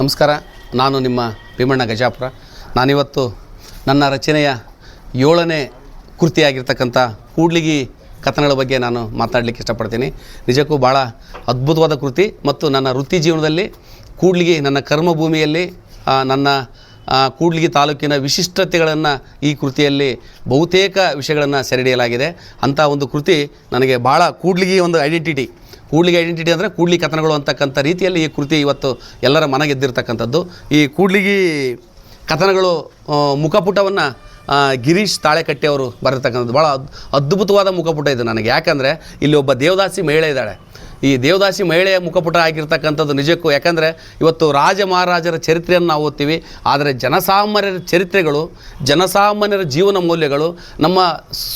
ನಮಸ್ಕಾರ. ನಾನು ನಿಮ್ಮ ಭೀಮಣ್ಣ ಗಜಾಪುರ. ನಾನಿವತ್ತು ನನ್ನ ರಚನೆಯ ಏಳನೇ ಕೃತಿಯಾಗಿರ್ತಕ್ಕಂಥ ಕೂಡ್ಲಿಗಿ ಕಥನಗಳ ಬಗ್ಗೆ ನಾನು ಮಾತಾಡಲಿಕ್ಕೆ ಇಷ್ಟಪಡ್ತೀನಿ. ನಿಜಕ್ಕೂ ಭಾಳ ಅದ್ಭುತವಾದ ಕೃತಿ ಮತ್ತು ನನ್ನ ವೃತ್ತಿ ಜೀವನದಲ್ಲಿ ಕೂಡ್ಲಿಗಿ ನನ್ನ ಕರ್ಮಭೂಮಿಯಲ್ಲಿ ನನ್ನ ಕೂಡ್ಲಿಗಿ ತಾಲೂಕಿನ ವಿಶಿಷ್ಟತೆಗಳನ್ನು ಈ ಕೃತಿಯಲ್ಲಿ ಬಹುತೇಕ ವಿಷಯಗಳನ್ನು ಸೆರೆಹಿಡಿಯಲಾಗಿದೆ. ಅಂಥ ಒಂದು ಕೃತಿ ನನಗೆ ಭಾಳ ಕೂಡ್ಲಿಗಿ ಒಂದು ಐಡೆಂಟಿಟಿ ಕೂಡ್ಲಿಗಿ ಐಡೆಂಟಿಟಿ ಅಂದರೆ ಕೂಡ್ಲಿ ಕಥನಗಳು ಅಂತಕ್ಕಂಥ ರೀತಿಯಲ್ಲಿ ಈ ಕೃತಿ ಇವತ್ತು ಎಲ್ಲರ ಮನಗೆದ್ದಿರ್ತಕ್ಕಂಥದ್ದು. ಈ ಕೂಡ್ಲಿಗಿ ಕಥನಗಳು ಮುಖಪುಟವನ್ನು ಗಿರೀಶ್ ತಾಳೆಕಟ್ಟಿ ಅವರು ಬರೆದಿರ್ತಕ್ಕಂಥದ್ದು. ಭಾಳ ಅದ್ಭುತವಾದ ಮುಖಪುಟ ಇದು ನನಗೆ. ಯಾಕಂದರೆ ಇಲ್ಲಿ ಒಬ್ಬ ದೇವದಾಸಿ ಮಹಿಳೆ ಇದ್ದಾಳೆ. ಈ ದೇವದಾಸಿ ಮಹಿಳೆಯ ಮುಖಪುಟ ಆಗಿರ್ತಕ್ಕಂಥದ್ದು ನಿಜಕ್ಕೂ ಯಾಕಂದರೆ ಇವತ್ತು ರಾಜ ಮಹಾರಾಜರ ಚರಿತ್ರೆಯನ್ನು ನಾವು ಓದ್ತೀವಿ. ಆದರೆ ಜನಸಾಮಾನ್ಯರ ಚರಿತ್ರೆಗಳು, ಜನಸಾಮಾನ್ಯರ ಜೀವನ ಮೌಲ್ಯಗಳು ನಮ್ಮ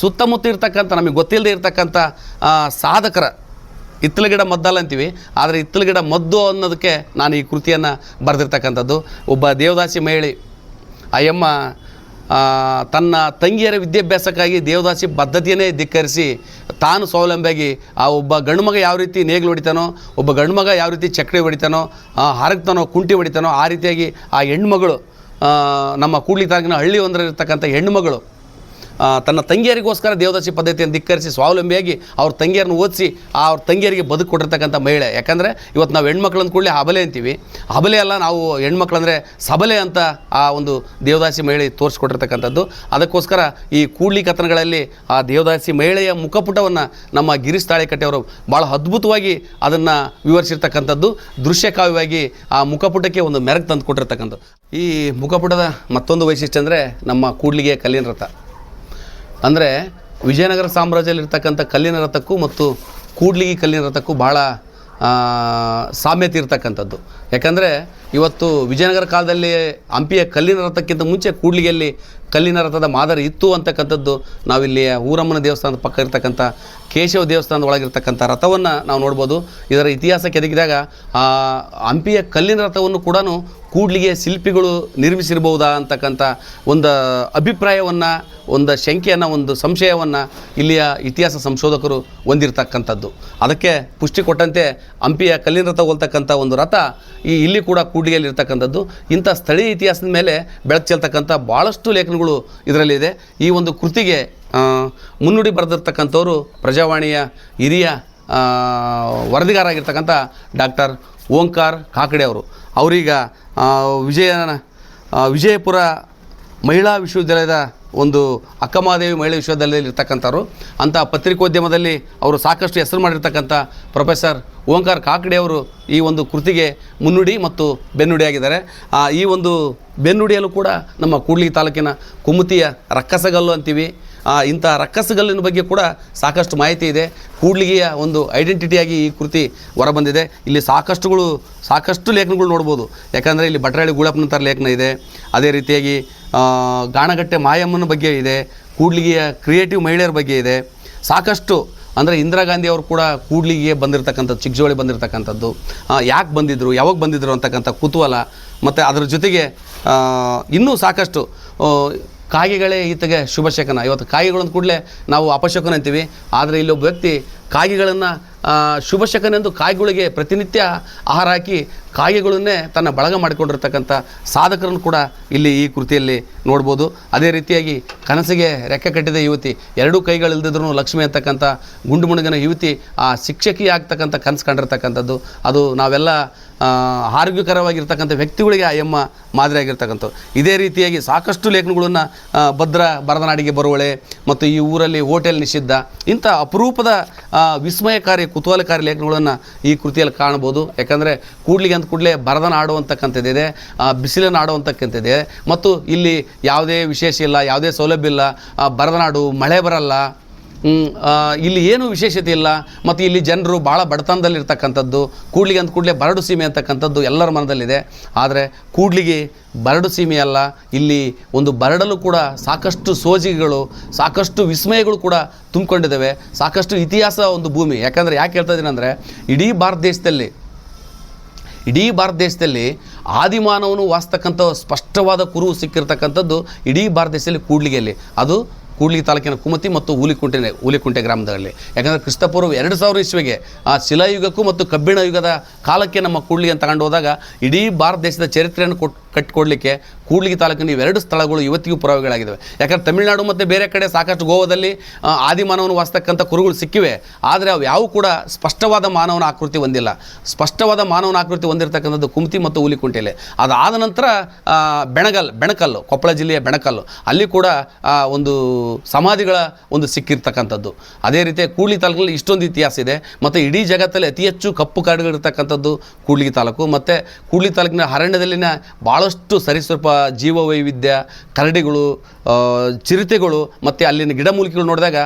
ಸುತ್ತಮುತ್ತ ಇರ್ತಕ್ಕಂಥ, ನಮಗೆ ಗೊತ್ತಿಲ್ಲದೆ ಇರತಕ್ಕಂಥ ಸಾಧಕರ ಹಿತ್ತಲ ಗಿಡ ಮದ್ದಲ್ಲ ಅಂತೀವಿ, ಆದರೆ ಹಿತ್ತಲ ಗಿಡ ಮದ್ದು ಅನ್ನೋದಕ್ಕೆ ನಾನು ಈ ಕೃತಿಯನ್ನು ಬರೆದಿರ್ತಕ್ಕಂಥದ್ದು. ಒಬ್ಬ ದೇವದಾಸಿ ಮಹಿಳೆ, ಅಯ್ಯಮ್ಮ ಯಮ್ಮ ತನ್ನ ತಂಗಿಯರ ವಿದ್ಯಾಭ್ಯಾಸಕ್ಕಾಗಿ ದೇವದಾಸಿ ಪದ್ಧತಿಯನ್ನೇ ಧಿಕ್ಕರಿಸಿ ತಾನು ಸ್ವಾವಲಂಬಿಯಾಗಿ ಆ ಒಬ್ಬ ಗಂಡುಮಗ ಯಾವ ರೀತಿ ನೇಗಿಲು ಹೊಡಿತಾನೋ, ಒಬ್ಬ ಗಂಡುಮಗ ಯಾವ ರೀತಿ ಚಕ್ರಿ ಹೊಡಿತಾನೋ ಹರಗ್ತಾನೋ, ಕುಂಟಿ ಹೊಡಿತಾನೋ, ಆ ರೀತಿಯಾಗಿ ಆ ಹೆಣ್ಮಗಳು ನಮ್ಮ ಕೂಡ್ಲಿ ತಾಲೂಕಿನ ಹಳ್ಳಿ ಒಂದರಲ್ಲಿರ್ತಕ್ಕಂಥ ಹೆಣ್ಣುಮಗಳು ತನ್ನ ತಂಗಿಯರಿಗೋಸ್ಕರ ದೇವದಾಸಿ ಪದ್ಧತಿಯನ್ನು ಧಿಕ್ಕರಿಸಿ ಸ್ವಾವಲಂಬಿಯಾಗಿ ಅವ್ರ ತಂಗಿಯರನ್ನು ಓದಿಸಿ ಆ ಅವ್ರ ತಂಗಿಯರಿಗೆ ಬದುಕು ಕೊಟ್ಟಿರ್ತಕ್ಕಂಥ ಮಹಿಳೆ. ಯಾಕಂದರೆ ಇವತ್ತು ನಾವು ಹೆಣ್ಮಕ್ಳು ಅಂದ್ಕೊಳ್ಳಿ ಹಬಲೆ ಅಂತೀವಿ. ಹಬಲೆ ಅಲ್ಲ ನಾವು ಹೆಣ್ಮಕ್ಳು ಅಂದರೆ ಸಬಲೆ ಅಂತ ಆ ಒಂದು ದೇವದಾಸಿ ಮಹಿಳೆ ತೋರಿಸ್ಕೊಟ್ಟಿರ್ತಕ್ಕಂಥದ್ದು. ಅದಕ್ಕೋಸ್ಕರ ಈ ಕೂಡ್ಲಿ ಕಥನಗಳಲ್ಲಿ ಆ ದೇವದಾಸಿ ಮಹಿಳೆಯ ಮುಖಪುಟವನ್ನು ನಮ್ಮ ಗಿರೀಶ್ ತಾಳೆಕಟ್ಟೆಯವರು ಭಾಳ ಅದ್ಭುತವಾಗಿ ಅದನ್ನು ವಿವರಿಸಿರ್ತಕ್ಕಂಥದ್ದು. ದೃಶ್ಯ ಕಾವ್ಯವಾಗಿ ಆ ಮುಖಪುಟಕ್ಕೆ ಒಂದು ಮೆರಗು ತಂದು ಕೊಟ್ಟಿರ್ತಕ್ಕಂಥದ್ದು. ಈ ಮುಖಪುಟದ ಮತ್ತೊಂದು ವೈಶಿಷ್ಟ್ಯ ಅಂದರೆ ನಮ್ಮ ಕೂಡ್ಲಿಗೆ ಕಲ್ಲಿನ ರಥ. ಅಂದರೆ ವಿಜಯನಗರ ಸಾಮ್ರಾಜ್ಯದಲ್ಲಿರ್ತಕ್ಕಂಥ ಕಲ್ಲಿನ ರಥಕ್ಕೂ ಮತ್ತು ಕೂಡ್ಲಿಗಿ ಕಲ್ಲಿನ ರಥಕ್ಕೂ ಭಾಳ ಸಾಮ್ಯತೆ ಇರ್ತಕ್ಕಂಥದ್ದು. ಯಾಕಂದರೆ ಇವತ್ತು ವಿಜಯನಗರ ಕಾಲದಲ್ಲಿ ಹಂಪಿಯ ಕಲ್ಲಿನ ರಥಕ್ಕಿಂತ ಮುಂಚೆ ಕೂಡ್ಲಿಗೆಯಲ್ಲಿ ಕಲ್ಲಿನ ರಥದ ಮಾದರಿ ಇತ್ತು ಅಂತಕ್ಕಂಥದ್ದು ನಾವಿಲ್ಲಿ ಊರಮ್ಮನ ದೇವಸ್ಥಾನದ ಪಕ್ಕ ಇರ್ತಕ್ಕಂಥ ಕೇಶವ ದೇವಸ್ಥಾನದ ಒಳಗಿರ್ತಕ್ಕಂಥ ರಥವನ್ನು ನಾವು ನೋಡ್ಬೋದು. ಇದರ ಇತಿಹಾಸ ಕೆದಕಿದಾಗ ಹಂಪಿಯ ಕಲ್ಲಿನ ರಥವನ್ನು ಕೂಡ ಕೂಡ್ಲಿಗೆ ಶಿಲ್ಪಿಗಳು ನಿರ್ಮಿಸಿರ್ಬೋದಾ ಅಂತಕ್ಕಂಥ ಒಂದು ಅಭಿಪ್ರಾಯವನ್ನು, ಒಂದು ಶಂಕೆಯನ್ನು, ಒಂದು ಸಂಶಯವನ್ನು ಇಲ್ಲಿಯ ಇತಿಹಾಸ ಸಂಶೋಧಕರು ಹೊಂದಿರತಕ್ಕಂಥದ್ದು. ಅದಕ್ಕೆ ಪುಷ್ಟಿ ಕೊಟ್ಟಂತೆ ಹಂಪಿಯ ಕಲ್ಲಿನ ರಥ ಹೋಲ್ತಕ್ಕಂಥ ಒಂದು ರಥ ಈ ಇಲ್ಲಿ ಕೂಡ ಕೂಡ್ಲಿಗೆಯಲ್ಲಿ ಇರ್ತಕ್ಕಂಥದ್ದು ಇಂಥ ಸ್ಥಳೀಯ ಇತಿಹಾಸದ ಮೇಲೆ ಬೆಳಕು ಚೆಲ್ತಕ್ಕಂಥ ಭಾಳಷ್ಟು ಲೇಖನಗಳು ಇದರಲ್ಲಿದೆ ಈ ಒಂದು ಕೃತಿಗೆ ಮುನ್ನುಡಿ ಬರೆದಿರ್ತಕ್ಕಂಥವರು ಪ್ರಜಾವಾಣಿಯ ಹಿರಿಯ ವರದಿಗಾರಾಗಿರ್ತಕ್ಕಂಥ ವರದಿಗಾರ ಡಾಕ್ಟರ್ ಓಂಕಾರ್ ಕಾಕಡೆ ಅವರು. ಅವರೀಗ ವಿಜಯ ವಿಜಯಪುರ ಮಹಿಳಾ ವಿಶ್ವವಿದ್ಯಾಲಯದ ಒಂದು ಅಕ್ಕಮಹಾದೇವಿ ಮಹಿಳಾ ವಿಶ್ವವಿದ್ಯಾಲಯದಲ್ಲಿ ಇರ್ತಕ್ಕಂಥವ್ರು ಅಂಥ ಪತ್ರಿಕೋದ್ಯಮದಲ್ಲಿ ಅವರು ಸಾಕಷ್ಟು ಹೆಸರು ಮಾಡಿರ್ತಕ್ಕಂಥ ಪ್ರೊಫೆಸರ್ ಓಂಕಾರ ಕಾಕಡೆ ಅವರು ಈ ಒಂದು ಕೃತಿಗೆ ಮುನ್ನುಡಿ ಮತ್ತು ಬೆನ್ನುಡಿಯಾಗಿದ್ದಾರೆ. ಈ ಒಂದು ಬೆನ್ನುಡಿಯಲ್ಲೂ ಕೂಡ ನಮ್ಮ ಕೂಡ್ಲಿ ತಾಲೂಕಿನ ಕುಮುತಿಯ ರಕ್ಕಸಗಲ್ಲು ಅಂತೀವಿ. ಇಂಥ ರಕ್ಕಸಗಲ್ಲಿನ ಬಗ್ಗೆ ಕೂಡ ಸಾಕಷ್ಟು ಮಾಹಿತಿ ಇದೆ. ಕೂಡ್ಲಿಗೆಯ ಒಂದು ಐಡೆಂಟಿಟಿಯಾಗಿ ಈ ಕೃತಿ ಹೊರಬಂದಿದೆ. ಇಲ್ಲಿ ಸಾಕಷ್ಟುಗಳು, ಸಾಕಷ್ಟು ಲೇಖನಗಳು ನೋಡ್ಬೋದು. ಯಾಕಂದರೆ ಇಲ್ಲಿ ಭಟ್ರಾಳಿ ಗೂಳಪ್ಪನಂತರ ಲೇಖನ ಇದೆ. ಅದೇ ರೀತಿಯಾಗಿ ಗಾಣಗಟ್ಟೆ ಮಾಯಮ್ಮನ ಬಗ್ಗೆ ಇದೆ. ಕೂಡ್ಲಿಗೆಯ ಕ್ರಿಯೇಟಿವ್ ಮಹಿಳೆಯರ ಬಗ್ಗೆ ಇದೆ. ಸಾಕಷ್ಟು, ಅಂದರೆ ಇಂದಿರಾ ಗಾಂಧಿ ಅವರು ಕೂಡ ಕೂಡ್ಲಿಗೆ ಬಂದಿರತಕ್ಕಂಥದ್ದು ಚಿಕ್ಕಜೋಳಿ ಬಂದಿರತಕ್ಕಂಥದ್ದು. ಯಾಕೆ ಬಂದಿದ್ದರು ಯಾವಾಗ ಬಂದಿದ್ದರು ಅಂತಕ್ಕಂಥ ಕುತೂಹಲ. ಮತ್ತು ಅದರ ಜೊತೆಗೆ ಇನ್ನೂ ಸಾಕಷ್ಟು ಕಾಗೆಗಳೇ ಈತಗೆ ಶುಭಶಕನ ಇವತ್ತು ಕಾಗೆಗಳನ್ನು ಕೂಡಲೇ ನಾವು ಅಪಶಕನ ಅಂತೀವಿ. ಆದರೆ ಇಲ್ಲೊಬ್ಬ ವ್ಯಕ್ತಿ ಕಾಗೆಗಳನ್ನು ಶುಭ ಕಾಯಿಗಳಿಗೆ ಪ್ರತಿನಿತ್ಯ ಆಹಾರ ಹಾಕಿ ಕಾಯಿಗಳನ್ನೇ ತನ್ನ ಬಳಗ ಮಾಡಿಕೊಂಡಿರ್ತಕ್ಕಂಥ ಸಾಧಕರನ್ನು ಕೂಡ ಇಲ್ಲಿ ಈ ಕೃತಿಯಲ್ಲಿ ನೋಡ್ಬೋದು. ಅದೇ ರೀತಿಯಾಗಿ ಕನಸಿಗೆ ರೆಕ್ಕೆ ಕಟ್ಟಿದ ಯುವತಿ, ಎರಡೂ ಕೈಗಳಿಲ್ದಿದ್ರೂ ಲಕ್ಷ್ಮಿ ಅಂತಕ್ಕಂಥ ಗುಂಡು ಮುಣಗನ ಯುವತಿ, ಆ ಶಿಕ್ಷಕಿ ಆಗ್ತಕ್ಕಂಥ ಕನಸು ಕಂಡಿರ್ತಕ್ಕಂಥದ್ದು. ಅದು ನಾವೆಲ್ಲ ಆರೋಗ್ಯಕರವಾಗಿರ್ತಕ್ಕಂಥ ವ್ಯಕ್ತಿಗಳಿಗೆ ಆ ಎಮ್ಮ ಮಾದರಿ ಇದೇ ರೀತಿಯಾಗಿ ಸಾಕಷ್ಟು ಲೇಖನಗಳನ್ನು ಭದ್ರ ಭರತನಾಡಿಗೆ ಬರುವಳೆ ಮತ್ತು ಈ ಊರಲ್ಲಿ ಹೋಟೆಲ್ ನಿಷಿದ್ಧ, ಇಂಥ ಅಪರೂಪದ ವಿಸ್ಮಯಕಾರಿ ಕುತೂಹಲಕಾರಿ ಲೇಖನಗಳನ್ನು ಈ ಕೃತಿಯಲ್ಲಿ ಕಾಣ್ಬೋದು ಯಾಕಂದರೆ ಕೂಡ್ಲಿಗೆ ಅಂದ ಕೂಡಲೇ ಬರದನ ಆಡುವಂತಕ್ಕಂಥದ್ದಿದೆ ಬಿಸಿಲನ್ನು ಆಡು ಅಂತಕ್ಕಂಥದ್ದಿದೆ. ಮತ್ತು ಇಲ್ಲಿ ಯಾವುದೇ ವಿಶೇಷ ಇಲ್ಲ, ಯಾವುದೇ ಸೌಲಭ್ಯ ಇಲ್ಲ ಬರದನಾಡು ಮಳೆ ಬರಲ್ಲ ಇಲ್ಲಿ ಏನೂ ವಿಶೇಷತೆ ಇಲ್ಲ. ಮತ್ತು ಇಲ್ಲಿ ಜನರು ಭಾಳ ಬಡತನದಲ್ಲಿರ್ತಕ್ಕಂಥದ್ದು, ಕೂಡ್ಲಿಗೆ ಅಂತ ಕೂಡಲೇ ಬರಡು ಸೀಮೆ ಅಂತಕ್ಕಂಥದ್ದು ಎಲ್ಲರ ಮನದಲ್ಲಿದೆ. ಆದರೆ ಕೂಡ್ಲಿಗೆ ಬರಡು ಸೀಮೆ ಅಲ್ಲ, ಇಲ್ಲಿ ಒಂದು ಬರಡಲು ಕೂಡ ಸಾಕಷ್ಟು ಸೋಜಿಗೆಗಳು, ಸಾಕಷ್ಟು ವಿಸ್ಮಯಗಳು ಕೂಡ ತುಂಬಿಕೊಂಡಿದ್ದಾವೆ. ಸಾಕಷ್ಟು ಇತಿಹಾಸ ಒಂದು ಭೂಮಿ. ಯಾಕಂದರೆ ಯಾಕೆ ಹೇಳ್ತಾ ಇದ್ದೀನಿ ಅಂದರೆ, ಇಡೀ ಭಾರತ ದೇಶದಲ್ಲಿ, ಇಡೀ ಭಾರತ ದೇಶದಲ್ಲಿ ಆದಿಮಾನವನು ವಾಸ್ತಕ್ಕಂಥ ಸ್ಪಷ್ಟವಾದ ಕುರುಹು ಸಿಕ್ಕಿರ್ತಕ್ಕಂಥದ್ದು ಇಡೀ ಭಾರತ ದೇಶದಲ್ಲಿ ಕೂಡ್ಲಿಗೆಯಲ್ಲಿ. ಅದು ಕೂಡ್ಲಿಗಿ ತಾಲೂಕಿನ ಕುಮತಿ ಮತ್ತು ಹುಲಿಕುಂಟೆ ಹುಲಿಕುಂಟೆ ಗ್ರಾಮದಲ್ಲಿ. ಯಾಕಂದರೆ ಕ್ರಿಸ್ತಪೂರ್ವ ಎರಡು ಸಾವಿರ ಇಸ್ವಿಗೆ ಆ ಶಿಲಾಯುಗಕ್ಕೂ ಮತ್ತು ಕಬ್ಬಿಣ ಯುಗದ ಕಾಲಕ್ಕೆ ನಮ್ಮ ಕೂಡ್ಲಿಗೆ ತಗೊಂಡು ಹೋದಾಗ ಇಡೀ ಭಾರತ ದೇಶದ ಚರಿತ್ರೆಯನ್ನು ಕೊಟ್ಟು ಕಟ್ಟಿಕೊಡ್ಲಿಕ್ಕೆ ಕೂಡ್ಲಿಗಿ ತಾಲೂಕಿನ ಇವೆರಡು ಸ್ಥಳಗಳು ಇವತ್ತಿಗೂ ಪುರಾವೆಗಳಾಗಿದ್ದಾವೆ ಯಾಕಂದ್ರೆ ತಮಿಳುನಾಡು ಮತ್ತು ಬೇರೆ ಕಡೆ ಸಾಕಷ್ಟು ಗೋವಾದಲ್ಲಿ ಆದಿಮಾನವನ್ನು ಆದಿಮಾನವನು ವಾಸ್ತಕ್ಕಂಥ ಕುರುಗಳು ಸಿಕ್ಕಿವೆ. ಆದರೆ ಅವು ಯಾವು ಕೂಡ ಸ್ಪಷ್ಟವಾದ ಮಾನವನ ಆಕೃತಿ ಹೊಂದಿಲ್ಲ. ಸ್ಪಷ್ಟವಾದ ಮಾನವನ ಆಕೃತಿ ಹೊಂದಿರತಕ್ಕಂಥದ್ದು ಕುಮ್ತಿ ಮತ್ತು ಹುಲಿಕುಂಟೆಲೆ. ಅದಾದ ನಂತರ ಬೆಣಗಲ್, ಬೆಣಕಲ್ಲು, ಕೊಪ್ಪಳ ಜಿಲ್ಲೆಯ ಬೆಣಕಲ್ಲು. ಅಲ್ಲಿ ಕೂಡ ಒಂದು ಸಮಾಧಿಗಳ ಒಂದು ಸಿಕ್ಕಿರ್ತಕ್ಕಂಥದ್ದು. ಅದೇ ರೀತಿ ಕೂಡ್ಲಿ ತಾಲೂಕಿನಲ್ಲಿ ಇಷ್ಟೊಂದು ಇತಿಹಾಸ ಇದೆ. ಮತ್ತು ಇಡೀ ಜಗತ್ತಲ್ಲಿ ಅತಿ ಹೆಚ್ಚು ಕಪ್ಪು ಕಾಡುಗಳಿರ್ತಕ್ಕಂಥದ್ದು ಕೂಡ್ಲಿಗಿ ತಾಲೂಕು. ಮತ್ತು ಕೂಡ್ಲಿ ತಾಲೂಕಿನ ಅರಣ್ಯದಲ್ಲಿನ ಭಾಳಷ್ಟು ಸರಿಸೃಪ ಜೀವವೈವಿಧ್ಯ, ಕರಡಿಗಳು ಚಿರತೆಗಳು ಮತ್ತು ಅಲ್ಲಿನ ಗಿಡಮೂಲಿಕೆಗಳು ನೋಡಿದಾಗ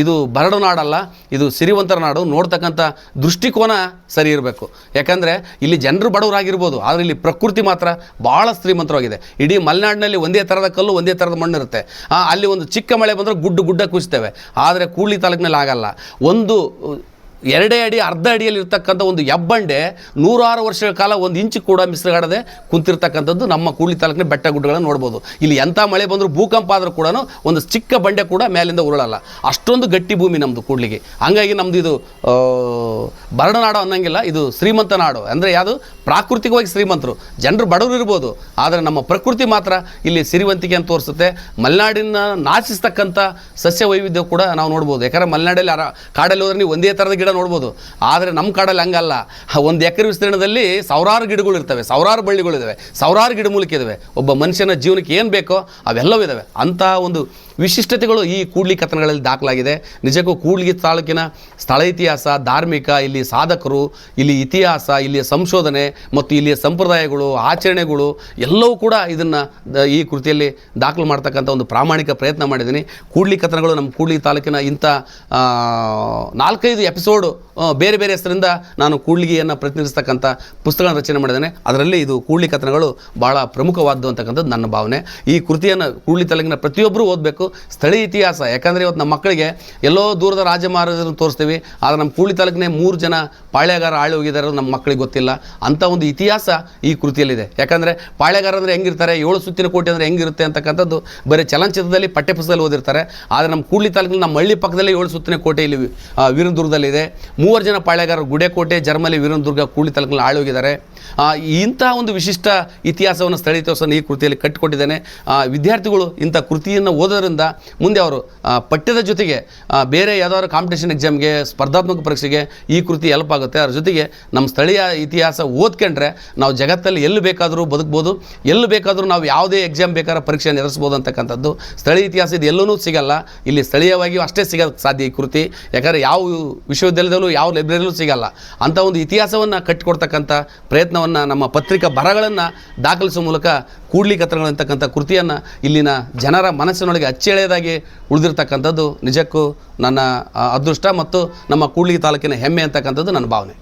ಇದು ಬರಡು ನಾಡಲ್ಲ, ಇದು ಸಿರಿವಂತರ ನಾಡು. ನೋಡ್ತಕ್ಕಂಥ ದೃಷ್ಟಿಕೋನ ಸರಿ ಇರಬೇಕು. ಯಾಕಂದರೆ ಇಲ್ಲಿ ಜನರು ಬಡವರಾಗಿರ್ಬೋದು, ಆದರೆ ಇಲ್ಲಿ ಪ್ರಕೃತಿ ಮಾತ್ರ ಭಾಳ ಶ್ರೀಮಂತವಾಗಿದೆ. ಇಡೀ ಮಲೆನಾಡಿನಲ್ಲಿ ಒಂದೇ ಥರದ ಕಲ್ಲು, ಒಂದೇ ಥರದ ಮಣ್ಣು ಇರುತ್ತೆ ಅಲ್ಲಿ ಒಂದು ಚಿಕ್ಕ ಮಳೆ ಬಂದರೆ ಗುಡ್ಡು ಗುಡ್ಡ ಕುಸಿತೇವೆ. ಆದರೆ ಕೂಡ್ಲಿ ತಾಲೂಕಿನಲ್ಲಿ ಆಗಲ್ಲ. ಒಂದು ಎರಡೇ ಅಡಿ, ಅರ್ಧ ಅಡಿಯಲ್ಲಿ ಇರ್ತಕ್ಕಂಥ ಒಂದು ಹೆಬ್ಬಂಡೆ ನೂರಾರು ವರ್ಷಗಳ ಕಾಲ ಒಂದು ಇಂಚು ಕೂಡ ಮಿಸ್ಗಾಡದೆ ಕುಂತಿರ್ತಕ್ಕಂಥದ್ದು ನಮ್ಮ ಕೂಡ್ಲಿ ತಾಲೂಕಿನ ಬೆಟ್ಟ ಗುಡ್ಡಗಳನ್ನು ನೋಡ್ಬೋದು. ಇಲ್ಲಿ ಎಂಥ ಮಳೆ ಬಂದರೂ ಭೂಕಂಪ ಆದರೂ ಕೂಡ ಒಂದು ಚಿಕ್ಕ ಬಂಡೆ ಕೂಡ ಮೇಲಿಂದ ಉರುಳಲ್ಲ. ಅಷ್ಟೊಂದು ಗಟ್ಟಿ ಭೂಮಿ ನಮ್ಮದು ಕೂಡ್ಲಿಗೆ ಹಂಗಾಗಿ ನಮ್ಮದು ಇದು ಬರಡನಾಡು ನಾಡು ಅನ್ನಂಗಿಲ್ಲ, ಇದು ಶ್ರೀಮಂತ ನಾಡು. ಅಂದರೆ ಯಾವುದು? ಪ್ರಾಕೃತಿಕವಾಗಿ ಶ್ರೀಮಂತರು. ಜನರು ಬಡವರು ಇರ್ಬೋದು. ಆದರೆ ನಮ್ಮ ಪ್ರಕೃತಿ ಮಾತ್ರ ಇಲ್ಲಿ ಸಿರಿವಂತಿಕೆ ಅಂತ ತೋರಿಸುತ್ತೆ. ಮಲೆನಾಡಿನ ನಾಚಿಸ್ತಕ್ಕಂಥ ಸಸ್ಯ ವೈವಿಧ್ಯ ಕೂಡ ನಾವು ನೋಡ್ಬೋದು. ಯಾಕಂದರೆ ಮಲೆನಾಡಲ್ಲಿ ಕಾಡಲ್ಲಿ ಹೋದ್ರೆ ನೀವು ಒಂದೇ ಥರದ ಗಿಡ ನೋಡ್ಬೋದು. ಆದರೆ ನಮ್ಮ ಕಾಡಲ್ಲಿ ಹಂಗಲ್ಲ. ಒಂದು ಎಕರೆ ವಿಸ್ತೀರ್ಣದಲ್ಲಿ ಸಾವಿರಾರು ಗಿಡಗಳು ಇರ್ತವೆ. ಸಾವಿರಾರು ಬಳ್ಳಿಗಳಿದ್ದಾವೆ ಸಾವಿರಾರು ಗಿಡಮೂಲಿಕೆ ಇದ್ದಾವೆ ಒಬ್ಬ ಮನುಷ್ಯನ ಜೀವನಕ್ಕೆ ಏನು ಬೇಕೋ ಅವೆಲ್ಲವೂ ಇದ್ದಾವೆ ಅಂತಹ ಒಂದು ವಿಶಿಷ್ಟತೆಗಳು ಈ ಕೂಡ್ಲಿ ಕಥನಗಳಲ್ಲಿ ದಾಖಲಾಗಿದೆ. ನಿಜಕ್ಕೂ ಕೂಡ್ಲಿ ತಾಲೂಕಿನ ಸ್ಥಳ ಇತಿಹಾಸ, ಧಾರ್ಮಿಕ, ಇಲ್ಲಿ ಸಾಧಕರು, ಇಲ್ಲಿ ಇತಿಹಾಸ, ಇಲ್ಲಿಯ ಸಂಶೋಧನೆ ಮತ್ತು ಇಲ್ಲಿಯ ಸಂಪ್ರದಾಯಗಳು, ಆಚರಣೆಗಳು ಎಲ್ಲವೂ ಕೂಡ ಇದನ್ನು ಈ ಕೃತಿಯಲ್ಲಿ ದಾಖಲು ಮಾಡ್ತಕ್ಕಂಥ ಒಂದು ಪ್ರಾಮಾಣಿಕ ಪ್ರಯತ್ನ ಮಾಡಿದ್ದೀನಿ. ಕೂಡ್ಲಿ ಕಥನಗಳು ನಮ್ಮ ಕೂಡ್ಲಿ ತಾಲೂಕಿನ ಇಂಥ ನಾಲ್ಕೈದು ಎಪಿಸೋಡು ಬೇರೆ ಬೇರೆ ಹೆಸರಿಂದ ನಾನು ಕೂಡ್ಲಿಗೆಯನ್ನು ಪ್ರತಿನಿಧಿಸ್ತಕ್ಕಂಥ ಪುಸ್ತಕಗಳನ್ನು ರಚನೆ ಮಾಡಿದ್ದೇನೆ. ಅದರಲ್ಲಿ ಇದು ಕೂಡ್ಲಿ ಕಥನಗಳು ಭಾಳ ಪ್ರಮುಖವಾದ್ದು ಅಂತಕ್ಕಂಥದ್ದು ನನ್ನ ಭಾವನೆ. ಈ ಕೃತಿಯನ್ನು ಕೂಡ್ಲಿ ತಾಲೂಕಿನ ಪ್ರತಿಯೊಬ್ಬರೂ ಓದಬೇಕು. ಸ್ಥಳೀಯ ಇತಿಹಾಸ ಯಾಕಂದರೆ ಇವತ್ತು ನಮ್ಮ ಮಕ್ಕಳಿಗೆ ಎಲ್ಲೋ ದೂರದ ರಾಜ ಮಹಾರಾಜರನ್ನು ತೋರಿಸ್ತೀವಿ ಆದರೆ ನಮ್ಮ ಕೂಳಿ ತಾಲೂಕಿನೇ ಮೂರು ಜನ ಪಾಳ್ಯಗಾರ ಆಳಿ ಹೋಗಿದ್ದಾರೆ ನಮ್ಮ ಮಕ್ಕಳಿಗೆ ಗೊತ್ತಿಲ್ಲ. ಅಂಥ ಒಂದು ಇತಿಹಾಸ ಈ ಕೃತಿಯಲ್ಲಿದೆ. ಯಾಕಂದರೆ ಪಾಳ್ಯಗಾರ ಅಂದರೆ ಹೆಂಗಿರ್ತಾರೆ ಏಳು ಸುತ್ತಿನ ಕೋಟೆ ಅಂದರೆ ಹೆಂಗಿರುತ್ತೆ ಅಂತಕ್ಕಂಥದ್ದು ಬರೀ ಚಲನಚಿತ್ರದಲ್ಲಿ ಪಠ್ಯಪುಸ್ತಕದಲ್ಲಿ ಓದಿರ್ತಾರೆ. ಆದರೆ ನಮ್ಮ ಕೂಡ್ಲಿ ತಾಲೂಕಿನ ನಮ್ಮ ಹಳ್ಳಿ ಪಕ್ಕದಲ್ಲಿ ಏಳು ಸುತ್ತಿನ ಕೋಟೆ ಇಲ್ಲಿ ವೀರದುರ್ಗದಲ್ಲಿದೆ ಮೂವರು ಜನ ಪಾಳ್ಯಗಾರರು ಗುಡೆಕೋಟೆ ಜರ್ಮಲಿ ವೀರದುರ್ಗ ಕೂಡ್ಲಿ ತಾಲೂಕಿನಲ್ಲಿ ಆಳಿ ಹೋಗಿದ್ದಾರೆ. ಆ, ಇಂತಹ ಒಂದು ವಿಶಿಷ್ಟ ಇತಿಹಾಸವನ್ನು ಸ್ಥಳೀಯ ಈ ಕೃತಿಯಲ್ಲಿ ಕಟ್ಟಿಕೊಟ್ಟಿದ್ದೇನೆ ವಿದ್ಯಾರ್ಥಿಗಳು ಇಂಥ ಕೃತಿಯನ್ನು ಓದೋದ್ರಿಂದ ಮುಂದೆ ಅವರು ಪಠ್ಯದ ಜೊತೆಗೆ ಬೇರೆ ಯಾವ್ದಾದ್ರು ಕಾಂಪಿಟೇಷನ್ ಎಕ್ಸಾಮ್ಗೆ ಸ್ಪರ್ಧಾತ್ಮಕ ಪರೀಕ್ಷೆಗೆ ಈ ಕೃತಿ ಹೆಲ್ಪ್ ಆಗುತ್ತೆ. ಅದರ ಜೊತೆಗೆ ನಮ್ಮ ಸ್ಥಳೀಯ ಇತಿಹಾಸ ಓದ್ಕೊಂಡ್ರೆ ನಾವು ಜಗತ್ತಲ್ಲಿ ಎಲ್ಲಿ ಬೇಕಾದರೂ ಬದುಕ್ಬೋದು. ಎಲ್ಲಿ ಬೇಕಾದರೂ ನಾವು ಯಾವುದೇ ಎಕ್ಸಾಮ್ ಬೇಕಾದ್ರೆ ಪರೀಕ್ಷೆಯನ್ನು ಎದುರಿಸ್ಬೋದು ಅಂತಕ್ಕಂಥದ್ದು. ಸ್ಥಳೀಯ ಇತಿಹಾಸ ಇದು ಎಲ್ಲೂ ಸಿಗಲ್ಲ. ಇಲ್ಲಿ ಸ್ಥಳೀಯವಾಗಿಯೂ ಅಷ್ಟೇ ಸಿಗೋಕ್ಕೆ ಸಾಧ್ಯ ಈ ಕೃತಿ. ಯಾಕಂದರೆ ಯಾವ ವಿಶ್ವವಿದ್ಯಾಲಯದಲ್ಲೂ, ಯಾವ ಲೈಬ್ರರಿಯಲ್ಲೂ ಸಿಗಲ್ಲ. ಅಂಥ ಒಂದು ಇತಿಹಾಸವನ್ನು ಕಟ್ಟಿಕೊಡ್ತಕ್ಕಂಥ ಪ್ರಯತ್ನವನ್ನು ನಮ್ಮ ಪತ್ರಿಕಾ ಬರಗಳನ್ನು ದಾಖಲಿಸುವ ಮೂಲಕ ಕೂಡ್ಲಿ ಕತ್ರಗಳಂತಕ್ಕಂಥ ಕೃತಿಯನ್ನು ಇಲ್ಲಿನ ಜನರ ಮನಸ್ಸಿನೊಳಗೆ ಅಚ್ಚೆಳೆಯದಾಗಿ ಉಳಿದಿರ್ತಕ್ಕಂಥದ್ದು ನಿಜಕ್ಕೂ ನನ್ನ ಅದೃಷ್ಟ ಮತ್ತು ನಮ್ಮ ಕೂಡ್ಲಿ ತಾಲೂಕಿನ ಹೆಮ್ಮೆ ಅಂತಕ್ಕಂಥದ್ದು ನನ್ನ ಭಾವನೆ.